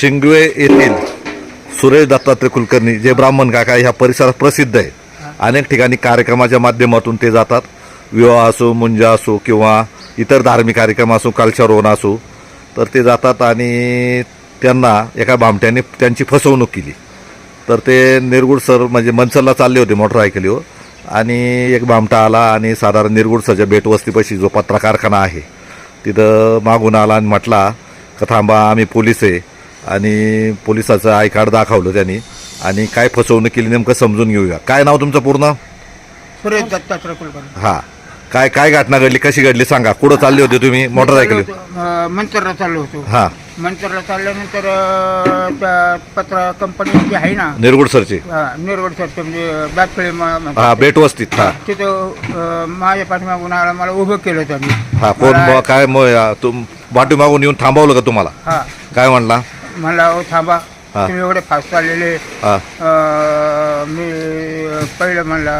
शिंगवे येथील सुरेश दत्तात्रय कुलकर्णी जे ब्राह्मण काका ह्या परिसरात प्रसिद्ध आहे. अनेक ठिकाणी कार्यक्रमाच्या माध्यमातून ते जातात. विवाह असो मुंजा असो किंवा इतर धार्मिक कार्यक्रम असो कल्चर असो तर ते जातात आणि त्यांना एका भामट्याने त्यांची फसवणूक केली. तर ते निरगुड सर म्हणजे मनसरला चालले होते मोटरसायकलीवर हो. आणि एक भामटा आला आणि साधारण निरगुड सरच्या भेटवस्तीपाशी जो पत्रा कारखाना आहे तिथं मागून आला आणि म्हटला का थांबा आम्ही पोलीस आहे. आणि पोलिसाचं आय कार्ड दाखवलं त्यांनी. आणि काय फसवणूक केली नेमकं समजून घेऊया. काय नाव तुमचं पूर्ण? सुरेश दत्तात्रय कुलकर्णी हां. काय काय घटना घडली? कशी घडली सांगा. कुठं चालले होते तुम्ही? मोटरसायकली मंतरला चाललो होतो. हां. मंतरला चालल्यानंतर अं, त्या पत्र कंपनी जी आहे ना निरगुड सरची. निरवड सरचं म्हणजे बॅटफळे हां बेटवस्तीत हां. तिथं अं, माझ्या पाठीमागून आला मला उभं केलं त्यांनी. हां कोण मला- काय मग तुम पाठी मागून येऊन थांबवलं का तुम्हाला? हा. काय म्हणला? म्हणला हो थांबा हा. तुम्ही एवढे फास्ट चाललेले हां अं, मी पहिलं म्हणला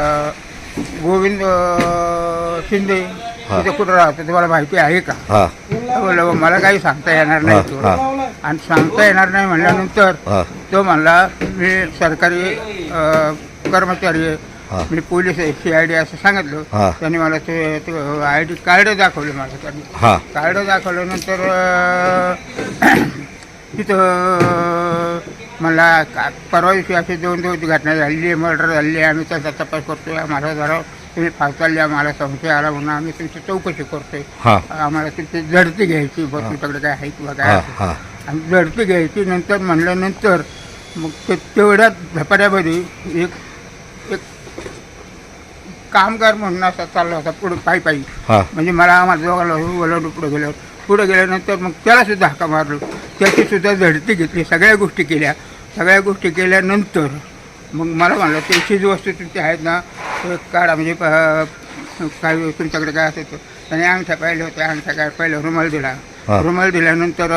गोविंद अं, शिंदे हा. तिथे कुठं राहतो तुम्हाला माहिती आहे का हां बोललो "हो, मला काही सांगता येणार नाही हा, तो." हा. आणि सांगता येणार नाही म्हणल्यानंतर हां तो म्हणला मी सरकारी अ, कर्मचारी आहे. मी पोलीस आहे सी आय डी असं हा. सांगितलं त्यांनी मला ते आय डी कार्ड दाखवले मला त्यांनी हां कार्ड दाखवल्यानंतर अ, तिथं मला का- परवा दिवशी अशी दोन दोन घटना झालेली आहे मर्डर झालेली आहे. आम्ही त्याचा तपास करतोय. आम्हाला जरा तुम्ही चालले आम्हाला संशय आला म्हणून आम्ही तुमची चौकशी करतोय. हां. आम्हाला तुमची झडती घ्यायची. बघ तुमच्याकडे काय आहे किंवा काय हां असेल. हां. आणि झडती घ्यायची. नंतर म्हणल्यानंतर मग ते तेवढ्या झपाट्यामध्ये एक एक कामगार म्हणून असा चालला होता पुढे पायी पायी. हां. म्हणजे मला आम्हाला दोघांना वळवलं पुढे गेल्यावर. पुढे गेल्यानंतर मग त्याला सुद्धा हाका मारलो. त्याची सुद्धा झडती घेतली. सगळ्या गोष्टी केल्या. सगळ्या गोष्टी केल्यानंतर मग मला म्हणलं ते चीज वस्तू तुमच्या आहेत ना ते काढा. म्हणजे काय तुमच्याकडे काय असेल तर. त्याने अंगठ्या पाहिले होते अंगठ्या काय? पहिलं रुमाल दिला. रुमाल दिल्यानंतर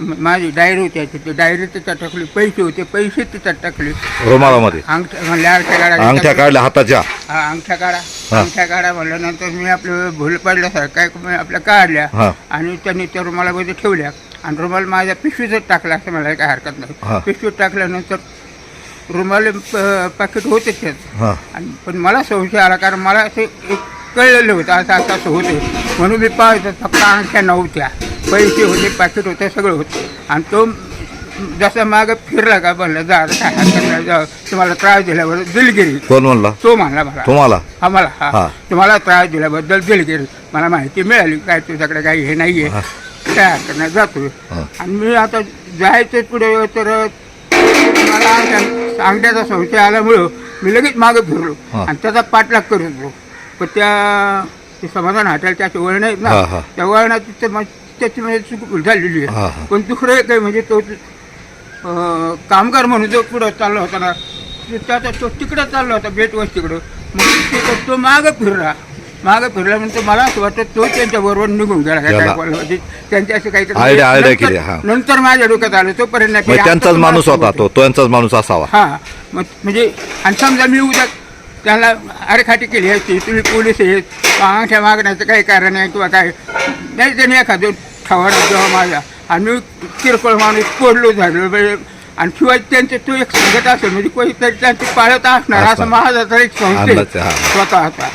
माझी डायरी होती याची, ती डायरी त्याच्यात टाकली. पैसे होते. पैसे त्याच्यात टाकले. रुमालामध्ये? अंगठ्या म्हणल्या अंगठ्या काढा अंगठ्या काढल्या हाताच्या? हा अंगठ्या काढा. अंगठ्या काढा म्हणल्यानंतर मी आपलं भूल पडल्यासारखं काय मी आपल्या काढल्या. हा. आणि त्यांनी त्या रुमालामध्ये ठेवल्या. आणि रुमाल माझ्या पिशवीतच टाकला असं मला काय हरकत हा. नाही पिशवीत टाकल्यानंतर रुमाल पाकिट होते त्यात. हां. आणि पण मला संशय आला कारण मला असं एक कळलेलं होतं. असं असं असं होते. म्हणून मी पाहतो फक्त अंगठ्या नव्हत्या. पैसे होते पाकिट होते सगळं होतं. आणि तो जसा मागं फिरला का म्हणलं जा आता काय जा तुम्हाला त्रास दिल्यावर दिलगिरी. कोण म्हणला? तो म्हणला मला. तुम्हाला? आम्हाला हा. हा. तुम्हाला त्रास दिल्याबद्दल दिलगिरी. मला माहिती मिळाली काय तुझ्याकडे काही हे नाहीये. काय हरकत नाही जातो हा. आणि मी आता जायचं पुढे तर मला अंगठ्या- अंगठ्याचा संशय आल्यामुळं मी लगेच मागे फिरलो. हा. आणि त्याचा पाठलाग होतो पण त्या ते समाधान हॉटेल त्याचे वळण आहेत हा, हा. ना त्या वळणात तिथं मग त्याची म्हणजे चूक झालेली हा, हा. आहे पण दुसरं एक आहे म्हणजे तो अं, कामगार म्हणून जो पुढं चालला होता ना तो त्याचा तो तिकडं चालला होता बेट तिकडं मग तिथं तो मागं फिरला मागं फिरल्यानंतर मला असं वाटतं तो त्यांच्या बरोबर निघून गेला काय गेला. काय म्हणजे त्यांच्या असं काहीतरी आयडिया- आयडिया नंतर- केली, हा. नंतर माझ्या डोक्यात आलं नाही. म्हणजे आता त्यांचाच माणूस होता. तो त्यांचाच माणूस असावा हा मग म्हणजे आणि समजा मी उद्या त्याला अरेखाटी केली असती तुम्ही पोलीस आहेत अंगठ्या मागण्याचं काही कारण आहे किंवा काय नाही त्याने एखादं ठवाडा जेव्हा माझ्या. आणि मी किरकोळ माणूस पडलो झालो. म्हणजे आणि शिवाय त्यांचे तो एक सांगत असेल. म्हणजे कोणीतरी त्यांची पाळत असणार असं. माझा तर एक संशय अंदाज आहे, हा. स्वतःचा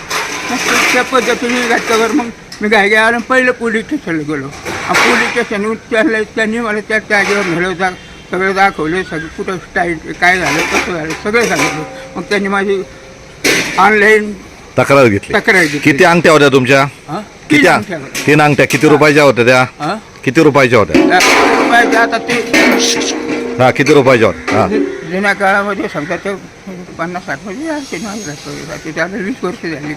मग ते- त्या पद्धतीने घातल्यावर मग मी काय आणि पहिलं पोलीस स्टेशनला गेलो. आणि पोलीस स्टेशन त्यांना त्यांनी मला त्या जागेवर नेलं होता सगळं दाखवले सगळं कुठं स्टाईल काय झालं कसं झालं सगळं सांगितलं. मग त्यांनी माझी ऑनलाईन तक्रार घेतली. तक्रार घेतली. किती अंगठ्या होत्या तुमच्या? हा? किती तीन अंग- अंगठ्या होत्या. तीन अंगठ्या किती रुपयाच्या होत्या त्या? हा? किती रुपयाच्या होत्या? त्या रुपयाच्या आता ते हा किती रुपयाच्या होत्या? हा. जुन्या काळामध्ये समजा ते पन्नास साठ म्हणजे असते ना ते त्याला वीस वर्ष झाली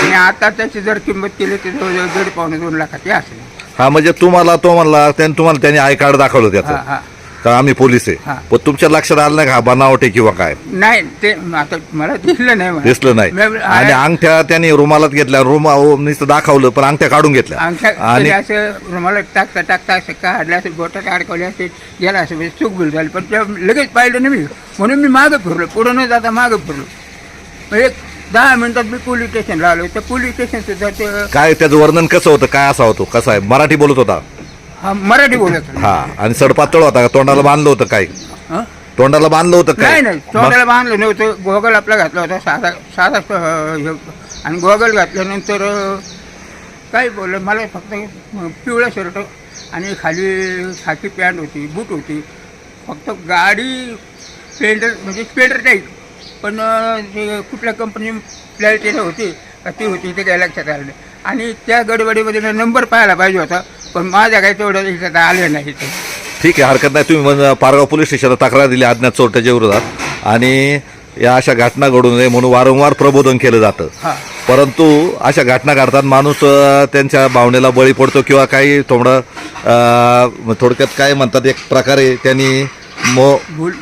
आणि आता त्याची जर किंमत केली तर जवळजवळ दीड पावणे दोन लाखाची असेल. हा म्हणजे तुम्हाला तो म्हणला त्याने तुम्हाला त्याने आय कार्ड दाखवलं हा त्याचं हा. का आम्ही पोलीस आहे? हा. पण तुमच्या लक्षात आलं नाही का हा बनावट आहे किंवा काय? नाही ते आता मला दिसलं नाही मला. दिसलं नाही. मी- आणि अंगठ्या त्याने रुमालात घेतल्या रुमा नुसतं दाखवलं पण अंगठ्या काढून घेतल्या. आणि तरी असं रुमाला टाकता टाकता असं काढलं असं बोटात अडकवले असेल गेला असं म्हणजे चूक भूल झाली. पण त्या लगेच पाहिलं नाही मी. म्हणून मी मागं फिरलो पुढं न जाता मागं फिरलो. एक दहा मिनिटात मी पोलीस स्टेशनला आलो. त्या पोलीस स्टेशन सुद्धा ते काय त्याचं वर्णन कसं होतं? काय असा होतो? कसं आहे? मराठी बोलत होता. हा मराठी बोलत होते. हा आणि सडपातळ होता का तोंडाला बांधलं होतं काय हं? तोंडाला बांधलं होतं काय नाही? तोंडाला बांधलं नव्हतं गोगल आपला घातला होता साधा साधा अं, हे. आणि गोगल घातल्यानंतर अं, काय बोललं मला फक्त अं, पिवळा शर्ट आणि खाली खाकी पॅन्ट होती बूट होती फक्त गाडी स्प्लेंडर म्हणजे स्प्लेंडर टाईप पण अं, ते कुठल्या कंपनी प्लॅटिना होती का ती होती ते काय लक्षात आलं नाही आणि त्या गडबडीमध्ये नंबर पाहायला पाहिजे होता पण माझ्या काय तेवढं इथं आले नाही ते ठीक आहे हरकत नाही. तुम्ही पारगाव पोलीस स्टेशनला तक्रार दिली अज्ञात चोरट्याच्या विरोधात. आणि या अशा घटना घडू नये म्हणून वारंवार प्रबोधन केलं जातं. हां. परंतु अशा घटना घडतात माणूस अ, त्यांच्या भावनेला बळी पडतो किंवा काही थोडं अ, थोडक्यात काय म्हणतात एक प्रकारे त्यांनी मो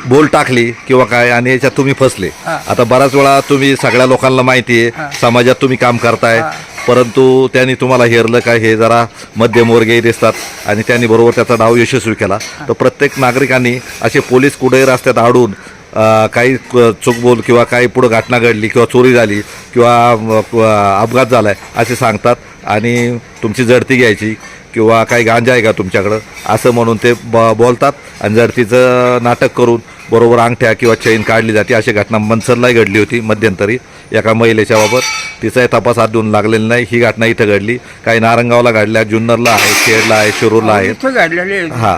बोल टाकली किंवा काय आणि याच्यात तुम्ही फसले. हा. आता बऱ्याच वेळा तुम्ही सगळ्या लोकांना माहिती. आहे समाजात तुम्ही काम करताय. परंतु त्यांनी तुम्हाला हेरलं काय हे जरा मध्यमवर्गीय दिसतात आणि त्यांनी बरोबर त्याचा डाव यशस्वी केला. तर प्रत्येक नागरिकांनी असे पोलीस कुठेही रस्त्यात आडून काही क- चूकबोल किंवा काही पुढं घटना घडली किंवा चोरी झाली किंवा अपघात झाला आहे असे सांगतात आणि तुमची जडती घ्यायची किंवा काही गांजा आहे का तुमच्याकडं? असं म्हणून ते ब बोलतात आणि जडतीचं नाटक करून बरोबर अंगठ्या किंवा चैन काढली जाते अशी घटना मनसरलाही घडली होती मध्यंतरी. एका महिलेच्या बाबत तिचाही तपास अजून लागलेला नाही. ही घटना इथं घडली. काही नारंगावला घडल्या जुन्नरला आहे खेडला आहे शिरूरला आहे. हा.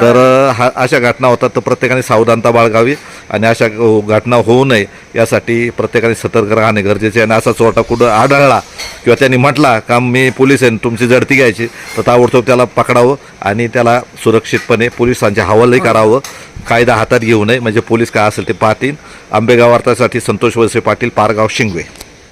तर हा अशा घटना होतात तर प्रत्येकाने सावधानता बाळगावी आणि अशा अ, घटना होऊ नये यासाठी प्रत्येकाने सतर्क राहणे गरजेचे आहे. आणि असा चोरटा कुठं आढळला किंवा त्यांनी म्हटला का मी पोलीस आहे तुमची जडती घ्यायची. तर ताबडतोब त्याला पकडावं आणि त्याला सुरक्षितपणे पोलिसांच्या हवालही करावं. कायदा हातात घेऊ नये म्हणजे पोलीस काय असेल ते पाहतील. आंबेगाव वार्तासाठी संतोष वळसे पाटील पारगाव शिंगवे.